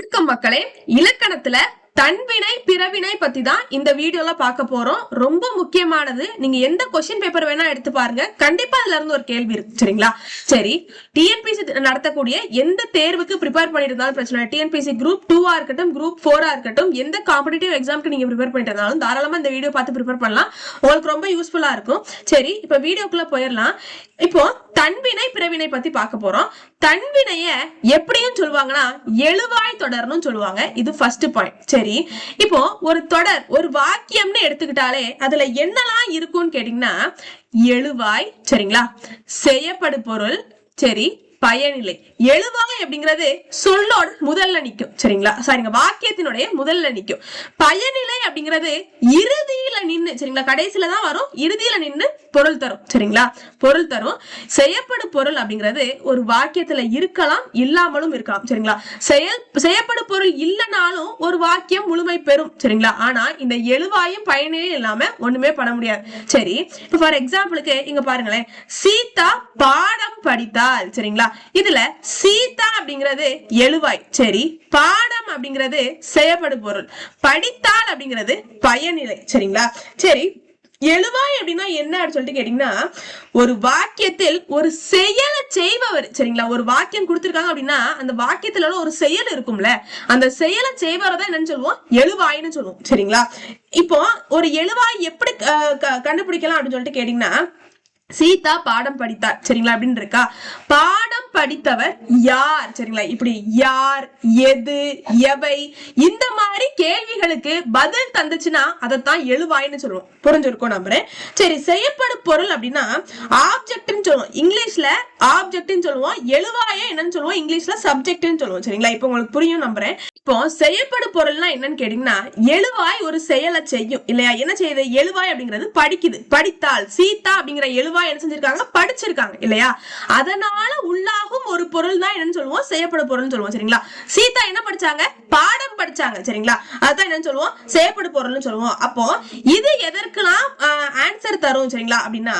வணக்கம் மக்களே. இலக்கணத்துல தன்வினை பிறவினை பத்தி தான் இந்த வீடியோல பார்க்க போறோம். ரொம்ப முக்கியமானது. நீங்க எந்த கொஸ்டின் பேப்பர் வேணா எடுத்து பாருங்க. கண்டிப்பா அதுல இருந்து ஒரு கேள்வி இருக்கு சரிங்களா? சரி டிஎன்பிசி நடத்தக்கூடிய எந்த தேர்வுக்கு ப்ரிப்பேர் பண்ணிட்டு இருந்தாலும் பிரச்சனை டிஎன்பிசி குரூப் டூவா இருக்கட்டும் குரூப் ஃபோரா இருக்கட்டும் எந்த காம்படிட்டிவ் எக்ஸாம்க்கு நீங்க ப்ரிப்பேர் பண்ணிட்டு இருந்தாலும் தாராளமா இந்த வீடியோ பார்த்து ப்ரிப்பேர் பண்ணலாம். உங்களுக்கு ரொம்ப யூஸ்ஃபுல்லா இருக்கும். சரி இப்ப வீடியோக்குள்ள போயிடலாம். இப்போ தன்வினை பிறவினை பத்தி பார்க்க போறோம். தன்வினைய எப்படியும் சொல்லுவாங்கன்னா எழுவாய் தொடர்னு சொல்லுவாங்க. இது ஃபர்ஸ்ட் பாயிண்ட் சரி இப்போ ஒரு தொடர் ஒரு வாக்கியம்னு எடுத்துக்கிட்டாலே அதுல என்னெல்லாம் இருக்கும்னு கேட்டீங்கன்னா எழுவாய் சரிங்களா? செய்யப்படு பொருள் சரி பயனிலை எழுவாங்க அப்படிங்கிறது சொல்லோட முதல்ல நிற்கும் சரிங்களா? சாரிங்க. வாக்கியத்தினுடைய முதல்ல நிற்கும் பயனிலை அப்படிங்கிறது இறுதியில நின்னு சரிங்களா? கடைசியில தான் வரும். இறுதியில நின்னு பொருள் தரும். சரிங்களா? பொருள் தரும். செய்யப்படு பொருள் அப்படிங்கிறது ஒரு வாக்கியத்துல இருக்கலாம் இல்லாமலும் இருக்கலாம். சரிங்களா? செயல் செய்யப்படு பொருள் இல்லைனாலும் ஒரு வாக்கியம் முழுமை பெறும். சரிங்களா? ஆனா இந்த எழுவாயும் பயனிலையும் இல்லாம ஒண்ணுமே பண்ண முடியாது. சரி. இப்போ ஃபார் எக்ஸாம்பிளுக்கு இங்க பாருங்களேன். சீதா பாடம் படித்தாள். சரிங்களா? இதுல சீதா அப்படிங்கிறது எழுவாய். சரி பாடம் அப்படிங்கிறது செய்யப்படு பொருள். படித்தால் அப்படிங்கிறது பயனிலை. சரிங்களா? சரி எழுவாய் அப்படின்னா என்ன சொல்லிட்டு கேட்டீங்கன்னா ஒரு வாக்கியத்தில் ஒரு செயலை செய்பவர். சரிங்களா? ஒரு வாக்கியம் கொடுத்திருக்காங்க அப்படின்னா அந்த வாக்கியத்துல ஒரு செயல் இருக்கும்ல. அந்த செயலை செய்பவரை தான் என்னன்னு சொல்லுவோம்? எழுவாய்னு சொல்லுவோம். சரிங்களா? இப்போ ஒரு எழுவாய் எப்படி கண்டுபிடிக்கலாம் அப்படின்னு சொல்லிட்டு கேட்டீங்கன்னா சீதா பாடம் படித்தார். சரிங்களா? அப்படின்னு இருக்கா? பாடம் படித்தவர் யார்? சரிங்களா? இப்படி யார் எது எவை இந்த மாதிரி கேள்விகளுக்கு பதில் தந்துச்சுன்னா அதைத்தான் எழுவாயின்னு சொல்லுவோம். புரிஞ்சிருக்கோம் நம்புறேன் சரி செய்யப்படும் பொருள் அப்படின்னா ஆப்ஜெக்ட்னு சொல்லுவோம். இங்கிலீஷ்ல ஆப்ஜெக்ட்னு சொல்லுவோம். எழுவாயே என்னன்னு சொல்லுவோம். இங்கிலீஷ்ல சப்ஜெக்ட்னு சொல்லுவோம். சரிங்களா? இப்போ உங்களுக்கு புரியும் நம்புறேன் இப்போ செய்யப்படும் பொருள்னா என்னன்னு கேட்டீங்கன்னா எழுவாய் ஒரு செயலை செய்யும். இல்லையா? என்ன செய்யுது? எழுவாய் அப்படிங்கிறது படிக்குது. படித்தால் சீதா அப்படிங்கிற எழுவாய் என்ன செஞ்சிருக்காங்க? படிச்சிருக்காங்க இல்லையா? அதனால உள்ளாகும் ஒரு பொருள் தான் என்னன்னு சொல்லுவோம்? செய்யப்பட பொருள்னு சொல்லுவோம் சரிங்களா? சீதா என்ன படிச்சாங்க? பாடம் படிச்சாங்க சரிங்களா? அதான் என்னன்னு சொல்லுவோம்? செய்யப்பட பொருள்னு சொல்லுவோம். அப்போ இது எதற்கெல்லாம் ஆன்சர் தரும் சரிங்களா? அப்படின்னா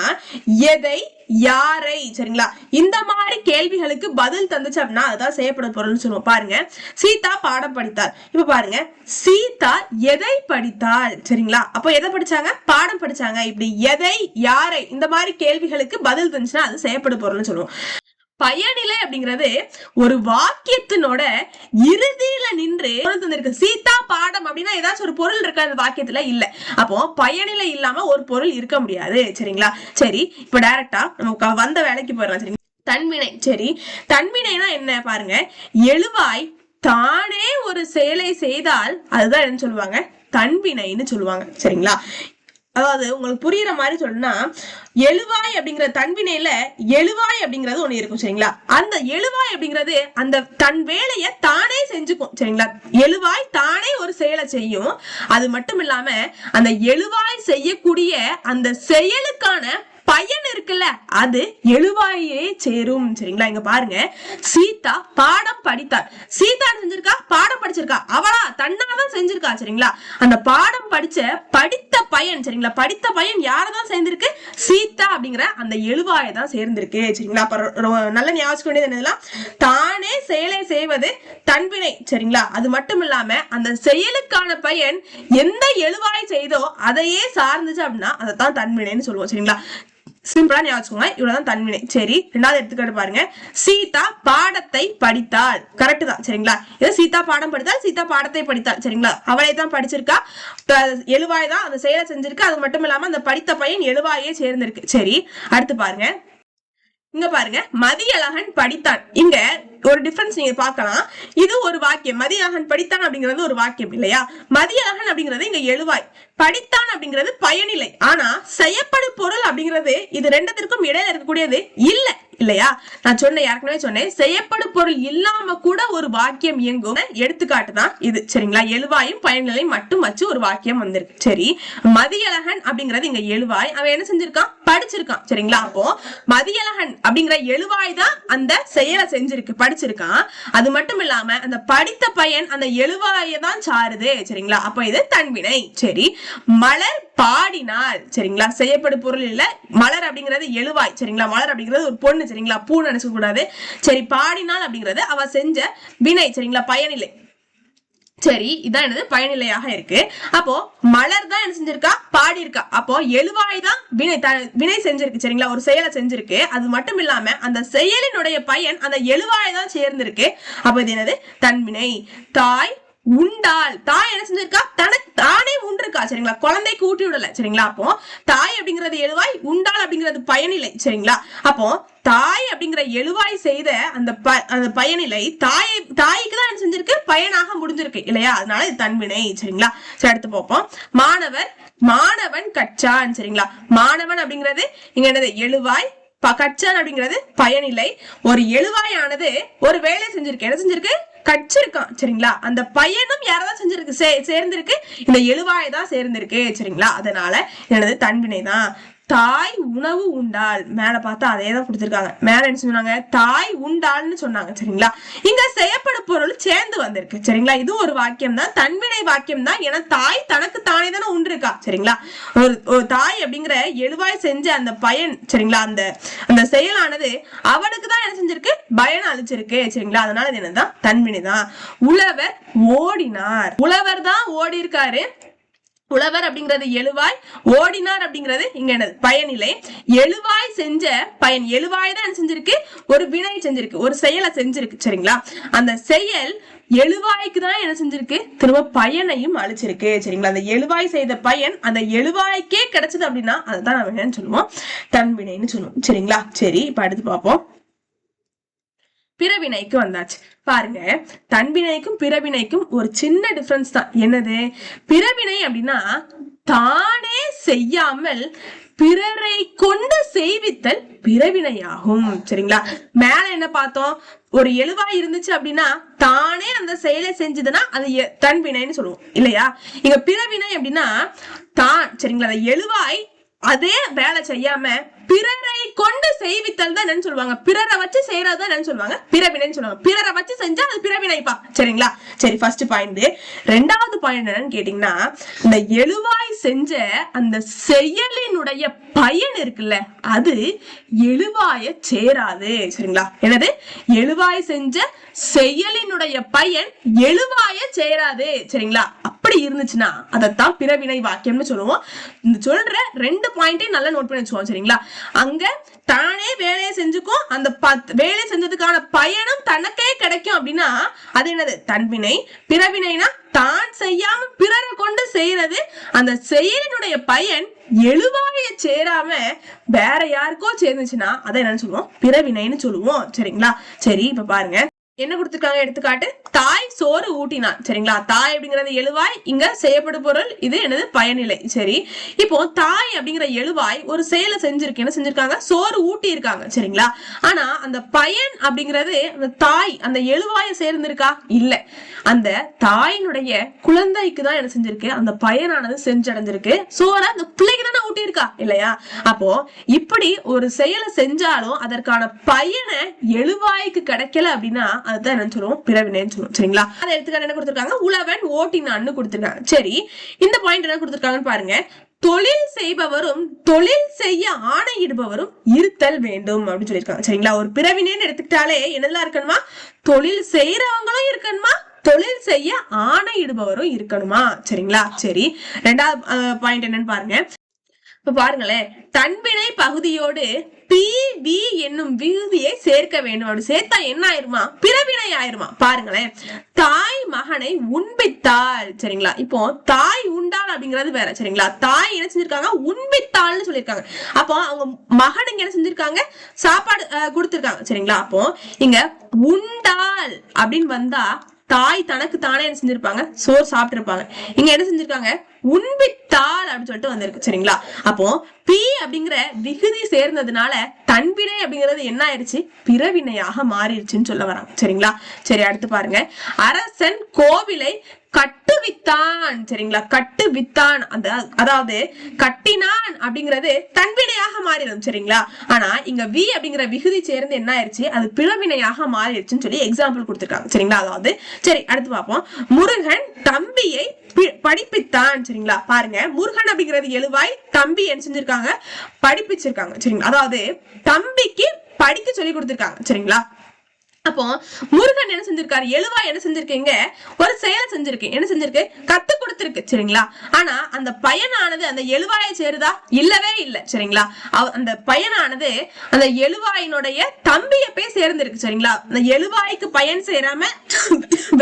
எதை யாரை? சரிங்களா? இந்த மாதிரி கேள்விகளுக்கு பதில் தந்துச்சு அப்படின்னா அதுதான் செய்யப்படும் பொருள்னு சொல்லுவோம். பாருங்க. சீதா பாடம் படித்தார் இப்ப பாருங்க. சீதா எதை படித்தாள்? சரிங்களா? அப்போ எதை படிச்சாங்க? பாடம் படிச்சாங்க. இப்படி எதை யாரை இந்த மாதிரி கேள்விகளுக்கு பதில் தந்துச்சுன்னா அது செய்யப்படும் பொருள்னு சொல்லுவோம். பயனிலை அப்படிங்கிறது ஒரு வாக்கியத்தினோட இறுதியில நின்று தந்திருக்கு. சீதா பாடம் அப்படின்னா ஏதாச்சும் ஒரு பொருள் இருக்கா? அந்த வாக்கியத்துல இல்ல. அப்போ பயனிலை இல்லாம ஒரு பொருள் இருக்க முடியாது. சரிங்களா? சரி இப்ப டைரக்டா நமக்கு வந்த வேலைக்கு போயிடலாம். சரிங்களா தன்வினை. சரி தன்வினைனா என்ன? பாருங்க. எழுவாய் தானே ஒரு செயலை செய்தால் அதுதான் என்ன சொல்லுவாங்க? தன்வினைன்னு சொல்லுவாங்க. சரிங்களா? அதாவது உங்களுக்கு புரியுற மாதிரி சொல்லணும்னா எழுவாய் அப்படிங்கிற தன்வினையில எழுவாய் அப்படிங்கிறது ஒண்ணு இருக்கும் சரிங்களா? அந்த எழுவாய் அப்படிங்கிறது அந்த தன் வேலையை தானே செஞ்சுக்கும் சரிங்களா? எழுவாய் தானே ஒரு செயலை செய்யும். அது மட்டும் இல்லாம அந்த எழுவாய் செய்யக்கூடிய அந்த செயலுக்கான பையன் இருக்குல்ல அது எழுவாயே சேரும். சரிங்களா? இங்க பாருங்க. சீதா பாடம் படித்தார் சீதா செஞ்சிருக்கா? பாடம் படிச்சிருக்கா. அவளா தன்னாதான் செஞ்சிருக்கா சரிங்களா? அந்த பாடம் படிச்ச படித்த பையன் சரிங்களா? படித்த பையன் யாரதான் சேர்ந்திருக்கு? சீதா அப்படிங்கிற அந்த எழுவாயை தான் சேர்ந்திருக்கு சரிங்களா? அப்ப ரொ- நல்ல ஞாபகம் வேண்டியது என்னதுலாம் தானே செயலை செய்வது தன்வினை சரிங்களா? அது மட்டும் இல்லாம அந்த செயலுக்கான பையன் எந்த எழுவாய் செய்தோ அதையே சார்ந்துச்சு அப்படின்னா அதைத்தான் தன்வினைன்னு சொல்லுவோம் சரிங்களா? சிம்பிளா ஞாபகம் இவ்வளவுதான் தன்வினை சரி ரெண்டாவது எடுத்துக்கிட்டு பாருங்க. சீதா பாடத்தை படித்தாள். கரெக்ட் தான் சரிங்களா? இது சீதா பாடம் படித்தாள் சீதா பாடத்தை படித்தாள் சரிங்களா? அவளே தான் படிச்சிருக்கா. எழுவாய் தான் அந்த செயலை செஞ்சிருக்கு. அது மட்டும் இல்லாம அந்த படித்த பையன் எழுவாயே சேர்ந்திருக்கு. சரி அடுத்து பாருங்க. இங்க பாருங்க. மதியழகன் படித்தான். இங்க ஒரு டிஃபரன்ஸ் நீங்க பார்க்கலாம். இது ஒரு வாக்கியம். மதியழகன் படித்தான் அப்படிங்கிறது ஒரு வாக்கியம் இல்லையா? மதியழகன் அப்படிங்கிறது இங்க எழுவாய். படித்தான் அப்படிங்கிறது பயனில்லை. ஆனா செய்யப்படு பொருள் அப்படிங்கிறது இது ரெண்டுத்திற்கும் இடையில இருக்கக்கூடியது இல்ல இல்லையா? நான் சொன்னேன் ஏற்கனவே சொன்னேன் செய்யப்படு பொருள் இல்லாம கூட ஒரு வாக்கியம் இயங்கும். எடுத்துக்காட்டு தான் இது சரிங்களா? எழுவாயும் பயனிலையும் மட்டும் வச்சு ஒரு வாக்கியம் வந்திருக்கு. சரி மதியழகன் அப்படிங்கிறது இங்க எழுவாய். அவன் என்ன செஞ்சிருக்கான்? படிச்சிருக்கான் சரிங்களா? அப்போ மதியழகன் அப்படிங்கிற எழுவாய் தான் அந்த செயலை செஞ்சிருக்கு படிச்சிருக்கான். அது மட்டும் இல்லாம அந்த படித்த பையன் அந்த எழுவாயை தான் சாருது சரிங்களா? அப்போ இது தன்வினை. சரி மலர் பாடினால் சரிங்களா? செய்யப்படும் பொருள் இல்ல. மலர் அப்படிங்கிறது எழுவாய் சரிங்களா? மலர் அப்படிங்கிறது ஒரு பொண்ணு சரிங்களா? பூ நினைச்சுக்க கூடாது சரி பாடினால் அப்படிங்கிறது அவ செஞ்ச வினை சரிங்களா? பயனில்லை சரி இதான் என்னது பயனிலையாக இருக்கு. அப்போ மலர் தான் என்ன செஞ்சிருக்கா? பாடியிருக்கா. அப்போ எழுவாய் தான் வினை த- வினை செஞ்சிருக்கு சரிங்களா? ஒரு செயலை செஞ்சிருக்கு. அது மட்டும் இல்லாம அந்த செயலினுடைய பயன் அந்த எழுவாய் தான் சேர்ந்திருக்கு. அப்போ இது என்னது? தன்வினை. தாய் உண்டாள் தாய் என்ன செஞ்சிருக்கா? தனக்கு தானே உண்டிருக்கா. சரிங்களா? குழந்தைக்கு ஊட்டி விடல. சரிங்களா? அப்போ தாய் அப்படிங்கிறது எழுவாய் உண்டாள் அப்படிங்கிறது பயனில்லை சரிங்களா? அப்போ தாய் அப்படிங்கிற எழுவாய் செய்த அந்த ப- அந்த பயனிலை தாயை தாய்க்கு தான் என்ன செஞ்சிருக்கு? பயனாக முடிஞ்சிருக்கு. இல்லையா? அதனால இது தன்வினை. சரிங்களா? சரி அடுத்து பார்ப்போம். மாணவர் மாணவன் கச்சான் சரிங்களா? மாணவன் அப்படிங்கிறது இங்க என்னது? எழுவாய் ப- அப்படிங்கிறது பயனில்லை ஒரு எழுவாயானது ஒரு வேலை செஞ்சிருக்கு. என்ன செஞ்சிருக்கு? கடிச்சிருக்கான் சரிங்களா? அந்த பையனும் யாரதான் செஞ்சிருக்கு? சே- சேர்ந்திருக்கு. இந்த எழுவாய் தான் சேர்ந்திருக்கு சரிங்களா? அதனால எனது தன்வினை தான் தாய் உணவு உண்டாள். மேல பார்த்தா அதே தான் கொடுத்துருக்காங்க. மேல என்ன சொன்னாங்க? தாய் உண்டாள்னு சொன்னாங்க. சரிங்களா? இங்க செய்யப்படும் பொருள் சேர்ந்து வந்திருக்கு. சரிங்களா? இது ஒரு வாக்கியம் தான் தன்வினை வாக்கியம் தான் ஏன்னா தாய் தனக்கு தானே தானே உண்டிருக்கா. சரிங்களா? ஒரு ஒரு தாய் அப்படிங்கிற எழுவாய் செஞ்ச அந்த பயன் சரிங்களா? அந்த அந்த செயலானது அவனுக்கு தான் என்ன செஞ்சிருக்கு? பயன் அழிச்சிருக்கு சரிங்களா? அதனால இது என்னதான் தன்வினை தான் உழவர் ஓடினார். உழவர் தான் ஓடி இருக்காரு புலவர் அப்படிங்கிறது எழுவாய் ஓடினார் அப்படிங்கிறது இங்க என்னது? பயனிலை. எழுவாய் செஞ்ச பயன் எழுவாய் தான் என்ன செஞ்சிருக்கு? ஒரு வினை செஞ்சிருக்கு ஒரு செயலை செஞ்சிருக்கு சரிங்களா? அந்த செயல் எழுவாய்க்கு தான் என்ன செஞ்சிருக்கு? திரும்ப பயனையும் அழிச்சிருக்கு சரிங்களா? அந்த எழுவாய் செய்த பயன் அந்த எழுவாய்க்கே கிடைச்சது அப்படின்னா அதுதான் நம்ம என்னன்னு சொல்லுவோம்? தன்வினைன்னு சொல்லுவோம் சரிங்களா? சரி இப்ப அடுத்து பார்ப்போம். பிறவினைக்கு வந்தாச்சு. பாருங்க தன்வினைக்கும் பிறவினைக்கும் ஒரு சின்ன டிஃபரன்ஸ் தான். என்னது? பிறவினை அப்படின்னா தானே செய்யாமல் பிறரை கொண்டு செய்வித்தல் பிறவினையாகும். சரிங்களா? மேல என்ன பார்த்தோம்? ஒரு எழுவாய் இருந்துச்சு அப்படின்னா தானே அந்த செயலை செஞ்சதுன்னா அது எ- தன்வினைன்னு சொல்லுவோம். இல்லையா? இங்க பிறவினை அப்படின்னா தான் சரிங்களா? அந்த எழுவாய் அதே வேலை செய்யாம பிறரை கொண்டு செய்வித்தல் தான் என்னன்னு சொல்லுவாங்க. பிறரை வச்சு செய்யறது என்னன்னு சொல்லுவாங்க. பிறவினைன்னு சொல்லுவாங்க. பிறரை வச்சு செஞ்சா அது பிறவினைப்பா. சரிங்களா? சரி ஃபர்ஸ்ட் பாயிண்ட் ரெண்டாவது பாயிண்ட் என்னன்னு கேட்டீங்கன்னா இந்த எழுவாய் செஞ்ச அந்த செயலினுடைய பயன் இருக்குல்ல அது எழுவாய சேராது. சரிங்களா? என்னது? எழுவாய் செஞ்ச செயலினுடைய பயன் எழுவாய சேராது. சரிங்களா? அப்படி இருந்துச்சுன்னா அதைத்தான் பிறவினை வாக்கியம்னு சொல்லுவோம். இந்த சொல்ற ரெண்டு பாயிண்டையும் நல்லா நோட் பண்ணி வச்சுக்கோம் சரிங்களா? அங்க தானே வேலையை செஞ்சுக்கும் அந்த பத்- வேலை செஞ்சதுக்கான பயனும் தனக்கே கிடைக்கும் அப்படின்னா அது என்னது? தன்வினை. பிறவினைனா தான் செய்யாம பிறரை கொண்டு செய்யறது. அந்த செயலினுடைய பயன் எழுவாய சேராம வேற யாருக்கோ சேர்ந்துச்சுன்னா அதை என்னன்னு சொல்லுவோம்? பிறவினைன்னு சொல்லுவோம் சரிங்களா? சரி இப்ப பாருங்க. என்ன கொடுத்துருக்காங்க? எடுத்துக்காட்டு தாய் சோறு ஊட்டினான். சரிங்களா? தாய் அப்படிங்கறது எழுவாய் இங்க செய்யப்படும் பொருள் இது எனது பயனிலை. சரி இப்போ தாய் அப்படிங்கிற எழுவாய் ஒரு செயலை செஞ்சிருக்கு. என்ன செஞ்சிருக்காங்க? சோறு ஊட்டி இருக்காங்க சரிங்களா? ஆனா அந்த பயன் அப்படிங்கிறது அந்த தாய் அந்த எழுவாய சேர்ந்திருக்கா? இல்ல. அந்த தாயினுடைய குழந்தைக்கு தான் என்ன செஞ்சிருக்கு? அந்த பயனானது செஞ்சடைஞ்சிருக்கு சோற அந்த பிள்ளைக்கு தானே ஊட்டி இருக்கா இல்லையா? அப்போ இப்படி ஒரு செயலை செஞ்சாலும் அதற்கான பயனை எழுவாய்க்கு கிடைக்கல அப்படின்னா அதுதான் என்னன்னு சொல்லுவோம். பிறவினைன்னு சொல்லுவோம். சரிங்களா? அதை எடுத்துக்காட்டு என்ன கொடுத்துருக்காங்க? உழவன் ஓட்டினான்னு கொடுத்துருக்காங்க. சரி இந்த பாயிண்ட் என்ன கொடுத்துருக்காங்கன்னு பாருங்க. தொழில் செய்பவரும் தொழில் செய்ய ஆணையிடுபவரும் இருத்தல் வேண்டும் அப்படின்னு சொல்லியிருக்காங்க. சரிங்களா? ஒரு பிறவினேன்னு எடுத்துக்கிட்டாலே என்னெல்லாம் இருக்கணுமா? தொழில் செய்யறவங்களும் இருக்கணுமா? தொழில் செய்ய ஆணையிடுபவரும் இருக்கணுமா? சரிங்களா? சரி ரெண்டாவது பாயிண்ட் என்னன்னு பாருங்க. இப்ப பாருங்களேன். தன்வினை பகுதியோடு பி வி என்னும் விகுதியை சேர்க்க வேண்டும். அப்படி சேர்த்தா என்ன ஆயிருமா? பிறவினை ஆயிருமா? பாருங்களேன். தாய் மகனை உண்பித்தாள். சரிங்களா? இப்போ தாய் உண்டாள் அப்படிங்கிறது வேற. சரிங்களா? தாய் என்ன செஞ்சிருக்காங்க? உண்பித்தாள்னு சொல்லியிருக்காங்க அப்போ அவங்க மகனுக்கு என்ன செஞ்சிருக்காங்க? சாப்பாடு கொடுத்துருக்காங்க. சரிங்களா? அப்போ இங்க உண்டாள் அப்படின்னு வந்தா தாய் தனக்கு தானே என்ன செஞ்சிருப்பாங்க? சோறு சாப்பிட்டிருப்பாங்க. இங்க என்ன செஞ்சிருக்காங்க? உண்பித்தாள் அப்படின்னு சொல்லிட்டு வந்திருக்கு சரிங்களா? அப்போ பி அப்படிங்கிற விகுதி சேர்ந்ததுனால தன்வினை அப்படிங்கிறது என்ன ஆயிருச்சு? பிறவினையாக மாறிடுச்சுன்னு சொல்ல வராங்க சரிங்களா? சரி அடுத்து பாருங்க. அரசன் கோவிலை கட்டுவித்தான் சரிங்களா? கட்டுவித்தான். அந்த அதாவது கட்டினான் அப்படிங்கிறது தன்வினையாக மாறிடும் சரிங்களா? ஆனா இங்க வி அப்படிங்கிற விகுதி சேர்ந்து என்ன ஆயிருச்சு? அது பிளவினையாக மாறிடுச்சுன்னு சொல்லி எக்ஸாம்பிள் கொடுத்துருக்காங்க சரிங்களா? அதாவது சரி அடுத்து பார்ப்போம். முருகன் தம்பியை பி- படிப்பித்தான் சரிங்களா? பாருங்க முருகன் அப்படிங்கிறது எழுவாய் தம்பி என்ன செஞ்சிருக்காங்க? படிப்பிச்சிருக்காங்க சரிங்களா? அதாவது தம்பிக்கு படிக்க சொல்லி கொடுத்திருக்காங்க சரிங்களா? அப்போ முருகன் என்ன செஞ்சிருக்காரு? எழுவா என்ன செஞ்சிருக்கீங்க ஒரு செயல் செஞ்சிருக்கு. என்ன செஞ்சிருக்கு? கத்து கொடுத்துருக்கு சரிங்களா? ஆனா அந்த பயனானது அந்த எழுவாயை சேருதா? இல்லவே இல்ல சரிங்களா? அந்த பயனானது அந்த எழுவாயினுடைய தம்பிய போய் சேர்ந்திருக்கு சரிங்களா? அந்த எழுவாய்க்கு பயன் சேராம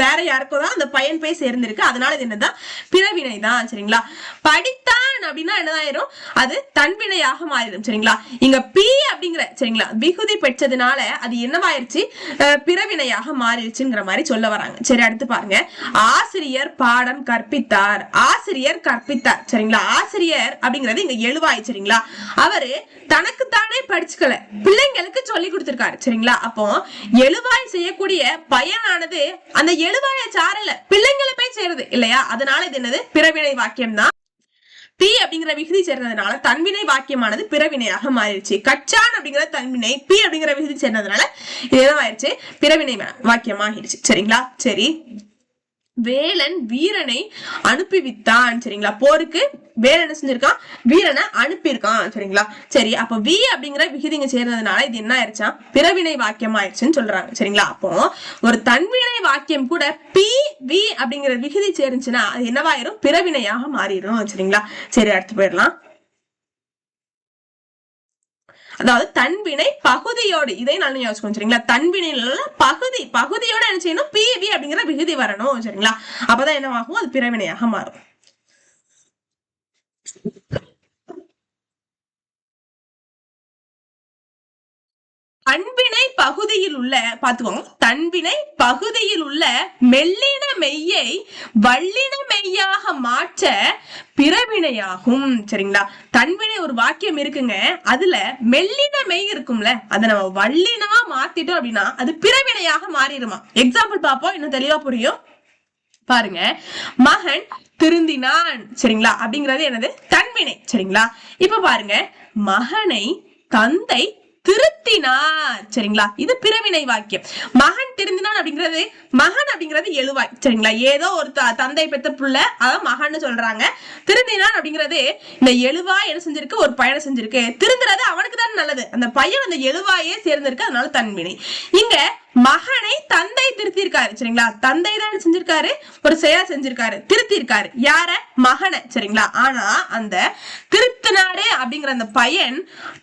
வேற யாருக்கும் தான் அந்த பயன் போய் சேர்ந்திருக்கு. அதனால இது என்னதான்? பிறவினை தான் சரிங்களா? படித்தான் அப்படின்னா என்னதாயிரும்? அது தன்வினையாக மாறிடும் சரிங்களா? இங்க பி அப்படிங்கிற சரிங்களா? விகுதி பெற்றதுனால அது என்னவாயிருச்சு? பிறவினையாக மாறிடுச்சுங்கிற மாதிரி சொல்ல வராங்க. சரி அடுத்து பாருங்க. ஆசிரியர் பாடம் கற்பித்தார். ஆசிரியர் கற்பித்தார். சரிங்களா? ஆசிரியர் அப்படிங்கிறது இங்க எழுவாய் சரிங்களா? அவரு தனக்குத்தானே படிச்சுக்கல. பிள்ளைங்களுக்கு சொல்லி கொடுத்திருக்காரு சரிங்களா? அப்போ எழுவாய் செய்யக்கூடிய பயனானது அந்த எழுவாய சாரல. பிள்ளைங்களை போய் சேருது இல்லையா? அதனால இது என்னது? பிறவினை வாக்கியம் தான் பி அப்படிங்கிற விகுதி சேர்ந்ததுனால தன்வினை வாக்கியமானது பிறவினையாக மாறிடுச்சு. கச்சான் அப்படிங்கிற தன்வினை பி அப்படிங்கிற விகுதி சேர்ந்ததுனால இது ஆயிடுச்சு. பிறவினை வாக்கியமாகிடுச்சு. சரிங்களா? சரி. வேலன் வீரனை அனுப்பி வித்தான் சரிங்களா? போருக்கு வேற என்ன செஞ்சிருக்கான்? வீரனை அனுப்பியிருக்கான் சரிங்களா? சரி அப்ப வி அப்படிங்கிற விகிதிங்க சேர்ந்ததுனால இது என்ன ஆயிடுச்சா பிறவினை வாக்கியம் ஆயிடுச்சுன்னு சொல்றாங்க சரிங்களா? அப்போ ஒரு தன்வினை வாக்கியம் கூட பி வி அப்படிங்கிற விகுதி சேர்ந்துச்சுன்னா அது என்னவாயிரும்? பிறவினையாக மாறிடும் சரிங்களா? சரி அடுத்து போயிடலாம். அதாவது தன்வினை பகுதியோடு இதை நல்லா யோசிக்கணும் சரிங்களா? தன்வினையில பகுதி பகுதியோட என்ன செய்யணும்? பிவி அப்படிங்கிற விகுதி வரணும் சரிங்களா? அப்பதான் என்னவாகும்? அது பிறவினையாக மாறும் தன்வினை பகுதியில் உள்ள பார்த்துக்கோங்க தன்வினை பகுதியில் உள்ள மெல்லின மெய்யை வல்லின மெய்யாக மாற்ற பிறவினையாகும். சரிங்களா? தன்வினை ஒரு வாக்கியம் இருக்குங்க. அதுல மெல்லின மெய் இருக்கும்ல. அதை நம்ம வல்லினமா மாத்திட்டோம் அப்படின்னா அது பிறவினையாக மாறிடுமா? எக்ஸாம்பிள் பார்ப்போம். இன்னும் தெளிவா புரியும். பாருங்க. மகன் திருந்தினான். சரிங்களா? அப்படிங்கிறது என்னது? தன்வினை. சரிங்களா? இப்ப பாருங்க. மகனை தந்தை திருத்தினார். சரிங்களா? இது பிறவினை வாக்கியம். மகன் திருந்தினான் அப்படிங்கிறது மகன் அப்படிங்கிறது எழுவாய். சரிங்களா? ஏதோ ஒரு த- தந்தை பெத்த புள்ள அதான் மகன்னு சொல்றாங்க. திருந்தினான் அப்படிங்கிறது இந்த எழுவாய் என்ன செஞ்சிருக்கு? ஒரு பயணம் செஞ்சிருக்கு. திருந்துறது அவனுக்கு தான் நல்லது. அந்த பையன் அந்த எழுவாயே சேர்ந்திருக்கு அதனால தன்வினை. இங்க மகனை தந்தை திருத்திருக்காரு சரிங்களா? தந்தை தான் செஞ்சிருக்காரு? ஒரு செயல் செஞ்சிருக்காரு. திருத்திருக்காரு யார? மகனை சரிங்களா? ஆனா அந்த திருத்தினாரு அப்படிங்கிற அந்த பையன்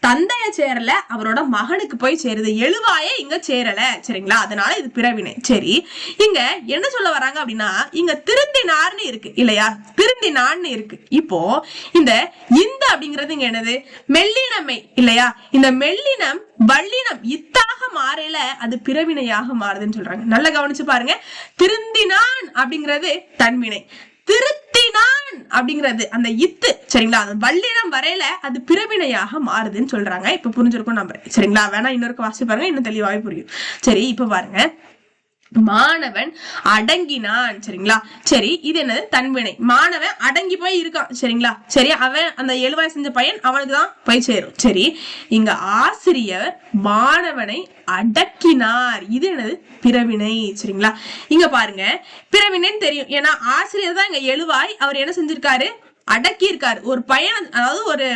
தந்தைய சேரல அவரோட மகனுக்கு போய் சேருது. எழுவாயே இங்க சேரல சரிங்களா? அதனால இது பிறவினை. சரி இங்க என்ன சொல்ல வராங்க அப்படின்னா இங்க திருந்தினார்னு இருக்கு இல்லையா? திருந்தினான்னு இருக்கு. இப்போ இந்த இந்த அப்படிங்கிறது இங்க என்னது? மெல்லினமை இல்லையா? இந்த மெல்லினம் வல்லினம் இத்தாக மாறல அது பிறவினையாக மாறுதுன்னு சொல்றாங்க. நல்லா கவனிச்சு பாருங்க. திருந்தினான் அப்படிங்கிறது தன்வினை. திருத்தினான் அப்படிங்கிறது அந்த இத்து. சரிங்களா? அந்த வல்லினம் வரையில அது பிறவினையாக மாறுதுன்னு சொல்றாங்க. இப்ப புரிஞ்சிருக்கும் நம்புறேன் சரிங்களா? வேணா இன்னொருக்கு வாசி பாருங்க. இன்னும் தெளிவாவே புரியும். சரி இப்ப பாருங்க. மாணவன் அடங்கினான் சரிங்களா? சரி இது என்னது? தன்வினை. மாணவன் அடங்கி போய் இருக்கான் சரிங்களா? சரி அவன் அந்த எழுவாய் செஞ்ச பையன் அவனுக்கு தான் போய் சேரும். சரி இங்க ஆசிரியர் மாணவனை அடக்கினார். இது என்னது? பிறவினை சரிங்களா? இங்க பாருங்க பிறவினைன்னு தெரியும். ஏன்னா ஆசிரியர் தான் இங்க எழுவாய். அவர் என்ன செஞ்சிருக்காரு? அடக்கியிருக்காரு. ஒரு பயணம் அதாவது ஒரு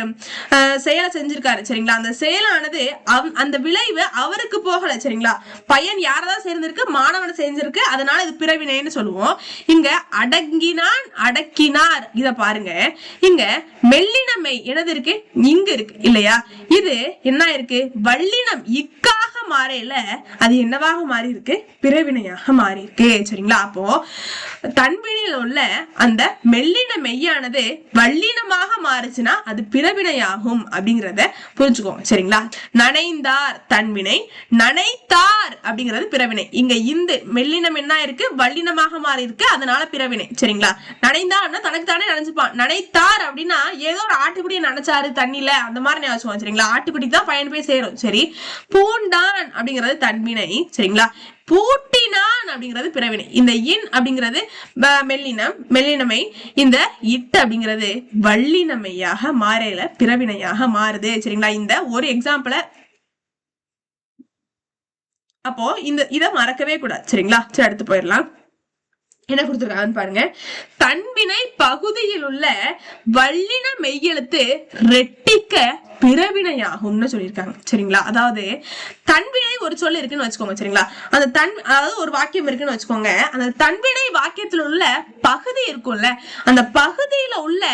அஹ், செயலை செஞ்சிருக்காரு சரிங்களா? அந்த செயலானது அந்த விளைவு அவருக்கு போகல சரிங்களா? பையன் யாரதான் சேர்ந்திருக்கு மாணவன் செஞ்சிருக்கு அதனால இது பிறவினைன்னு சொல்லுவோம். இங்க அடங்கினான் அடக்கினார். இத பாருங்க. இங்க மெல்லினமை எனது இருக்கு? இங்க இருக்கு இல்லையா? இது என்ன இருக்கு? வல்லினம் இக்காக மாறையில அது என்னவாக மாறி இருக்கு பிறவினையாக மாறி இருக்கு சரிங்களா? அப்போ தன்வினையில் உள்ள அந்த மெல்லின மெய்யானது வல்லினமாக மாறுச்சுன்னா அது பிறவினையாகும் அப்படிங்கிறத புரிஞ்சுக்கோங்க சரிங்களா? நனைந்தார் தன்வினை நனைத்தார் அப்படிங்கிறது பிறவினை. இங்க இந்து மெல்லினம் என்ன இருக்கு வல்லினமாக மாறி இருக்கு அதனால பிறவினை. சரிங்களா? நனைந்தார்னா தனக்கு தானே நினைச்சுப்பான் நனைத்தார் அப்படின்னா ஏதோ ஒரு ஆட்டுக்குடியை நினைச்சாரு தண்ணியில. அந்த மாதிரி நினைச்சுவோம் சரிங்களா? ஆட்டுக்குடி தான் பயன் போய் சேரும். சரி. பூண்டான் அப்படிங்கிறது தன்வினை சரிங்களா? பூட்டினான் அப்படிங்கிறது பிறவினை. இந்த இன் அப்படிங்கிறது மெல்லினம் மெல்லினமை இந்த இட் அப்படிங்கிறது வள்ளினமையாக மாறையில பிறவினையாக மாறுது சரிங்களா? இந்த ஒரு எக்ஸாம்பிள அப்போ இந்த இதை மறக்கவே கூடாது சரிங்களா? சரி அடுத்து போயிடலாம். என்ன கொடுத்துருக்காங்கன்னு பாருங்க. தன்வினை பகுதியில் உள்ள வல்லின மெய்யெழுத்து ரெட்டிக்க பிறவினையாகும்னு சொல்லியிருக்காங்க. சரிங்களா? அதாவது தன்வினை ஒரு சொல் இருக்குன்னு வச்சுக்கோங்க சரிங்களா? அந்த தன் அதாவது ஒரு வாக்கியம் இருக்குன்னு வச்சுக்கோங்க. அந்த தன்வினை வாக்கியத்துல உள்ள பகுதி இருக்கும்ல அந்த பகுதியில உள்ள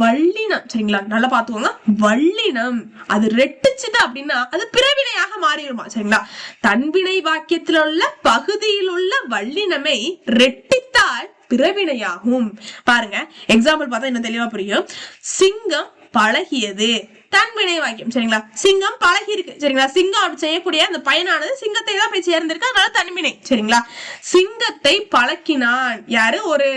வள்ளினம் சரிங்களா? நல்லா பாத்துக்கோங்க வள்ளினம் அது ரெட்டுச்சுது அப்படின்னா அது பிறவினையாக மாறிடுமா சரிங்களா? தன்வினை வாக்கியத்துல உள்ள பகுதியில் உள்ள வள்ளினமை ரெட்டித்தால் பிறவினையாகும். பாருங்க. எக்ஸாம்பிள் பார்த்தா இன்னும் தெளிவா புரியும். சிங்கம் பழகியது. தன்வினை வாக்கியம் சரிங்களா? சிங்கம் பழகி இருக்கு சரிங்களா? சிங்கம் அப்படி செய்யக்கூடிய அந்த பயனானது சிங்கத்தை தான் போய் சேர்ந்திருக்கு அதனால தன்வினை சரிங்களா? சிங்கத்தை பழக்கினான் யாரு? ஒரு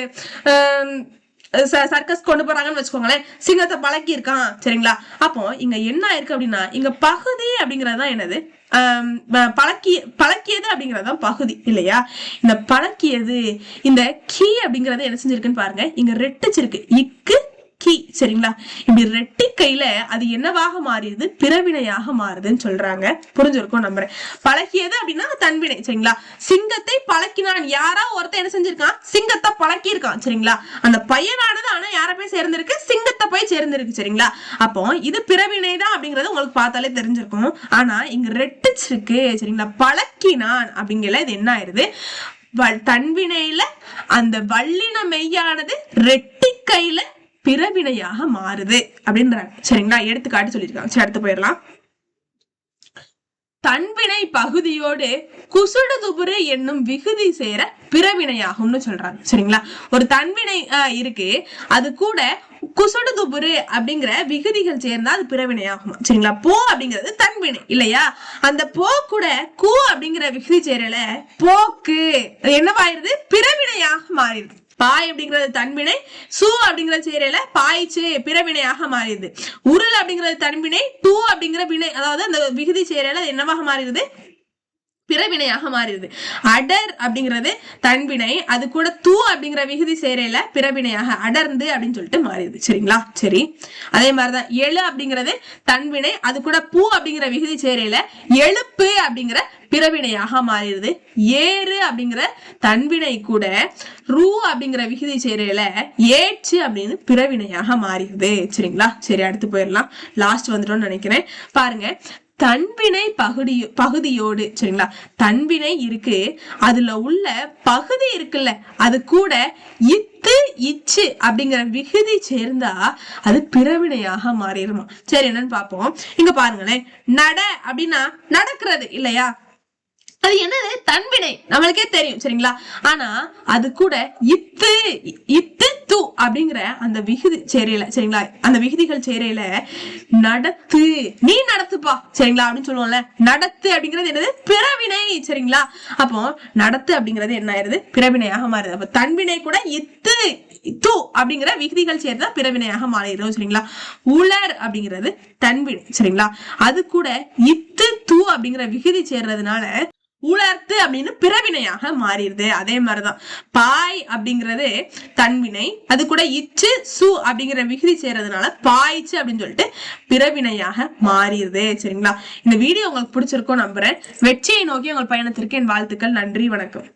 ச- சர்க்கஸ் கொண்டு போறாங்கன்னு வச்சுக்கோங்களேன். சிங்கத்தை பழக்கி இருக்கான் சரிங்களா? அப்போ இங்க என்ன ஆயிருக்கு அப்படின்னா இங்க பகுதி அப்படிங்கறது தான் என்னது? ஆம், பழக்கிய பழக்கியது அப்படிங்கறது தான் பகுதி இல்லையா? இந்த பழக்கியது இந்த கீ அப்படிங்கறது என்ன செஞ்சிருக்குன்னு பாருங்க. இங்க ரெட்டிச்சிருக்கு. இக்கு கீ சரிங்களா? இப்படி ரெட்டி கையில அது என்னவாக மாறியது? பிறவினையாக மாறுதுன்னு சொல்றாங்க. புரிஞ்சிருக்கும் நம்புறேன். பழகியது அப்படின்னா தன்வினை சரிங்களா? சிங்கத்தை பழக்கினான். யாரா ஒருத்தன் என்ன செஞ்சிருக்கான்? சிங்கத்தை பழக்கி இருக்கான் சரிங்களா? அந்த பையனானது ஆனா யார போய் சேர்ந்திருக்கு? சிங்கத்தை போய் சேர்ந்திருக்கு சரிங்களா? அப்போ இது பிறவினை தான் அப்படிங்கறது உங்களுக்கு பார்த்தாலே தெரிஞ்சிருக்கும். ஆனா இங்க ரெட்டிச்சிருக்கு சரிங்களா? பழக்கினான் அப்படிங்கல இது என்ன ஆயிருது? வ- தன்வினையில அந்த வல்லின மெய்யானது ரெட்டி கையில பிறவினையாக மாறுது அப்படின்றாங்க. சரிங்களா? எடுத்துக்காட்டு சொல்லியிருக்காங்க. சரி அடுத்து போயிடலாம். தன்வினை பகுதியோடு குசுடு துபுரு என்னும் விகுதி சேர பிறவினையாகும்னு சொல்றாங்க. சரிங்களா? ஒரு தன்வினை இருக்கு. அது கூட குசுடு துபுரு அப்படிங்கிற விகுதிகள் சேர்ந்தா அது பிறவினையாகும். சரிங்களா? போ அப்படிங்கிறது தன்வினை இல்லையா? அந்த போ கூட கூ அப்படிங்கிற விகுதி சேரல போக்கு. என்னவாயிருது பிறவினையாக மாறிடுது. பாய் அப்படிங்கிறது தன்வினை சு அப்படிங்கிற சேரையில பாய்ச்சு பிறவினையாக மாறிடுது. உருள் அப்படிங்கிறது தன்வினை டூ அப்படிங்கிற வினை அதாவது அந்த விகுதி சேரையில அது என்னவாக மாறிடுது? பிறவினையாக மாறிடுது. அடர் அப்படிங்கிறது தன்வினை அது கூட தூ அப்படிங்கிற விகுதி சேரையில பிறவினையாக அடர்ந்து அப்படின்னு சொல்லிட்டு மாறிடுது. சரிங்களா? சரி. அதே மாதிரிதான் எழு அப்படிங்கிறது தன்வினை அது கூட பூ அப்படிங்கிற விகுதி சேரையில எழுப்பு அப்படிங்கிற பிறவினையாக மாறிடுது. ஏறு அப்படிங்கிற தன்வினை கூட ரூ அப்படிங்கிற விகுதி சேரையில ஏச்சு அப்படின்னு பிறவினையாக மாறிடுது. சரிங்களா? சரி அடுத்து போயிடலாம். லாஸ்ட் வந்துட்டோம்னு நினைக்கிறேன். பாருங்க. தன்வினை பகுதி பகுதியோடு சரிங்களா? தன்வினை இருக்கு அதுல உள்ள பகுதி இருக்குல்ல அது கூட இத்து இச்சு அப்படிங்கிற விகுதி சேர்ந்தா அது பிறவினையாக மாறிடுமா? சரி என்னன்னு பார்ப்போம். இங்க பாருங்களேன். நட அப்படின்னா நடக்கிறது இல்லையா? அது என்னது? தன்வினை நம்மளுக்கே தெரியும் சரிங்களா? ஆனா அது கூட இத்து இத்து து அப்படிங்கிற அந்த விகுதி சேரையில சரிங்களா? அந்த விகுதிகள் சேரையில நடத்து நீ நடத்துப்பா சரிங்களா? அப்படின்னு சொல்லுவோம்ல. நடத்து அப்படிங்கிறது என்னது? பிறவினை சரிங்களா? அப்போ நடத்து அப்படிங்கிறது என்ன ஆயிருது? பிறவினையாக மாறுது. அப்ப தன்வினை கூட இத்து து அப்படிங்கிற விகுதிகள் சேர்ந்தா பிறவினையாக மாறிடும் சரிங்களா? உலர் அப்படிங்கிறது தன்வினை சரிங்களா? அது கூட இத்து து அப்படிங்கிற விகுதி சேர்றதுனால உலர்த்து அப்படின்னு பிறவினையாக மாறிடுது. அதே மாதிரிதான். பாய் அப்படிங்கிறது தன்வினை அது கூட இச்சு சு அப்படிங்கிற விகுதி சேர்றதுனால பாய்ச்சு அப்படின்னு சொல்லிட்டு பிறவினையாக மாறிடுது. சரிங்களா? இந்த வீடியோ உங்களுக்கு பிடிச்சிருக்கும் நம்புறேன். வெற்றியை நோக்கி உங்கள் பயணத்திற்கு என் வாழ்த்துக்கள். நன்றி வணக்கம்.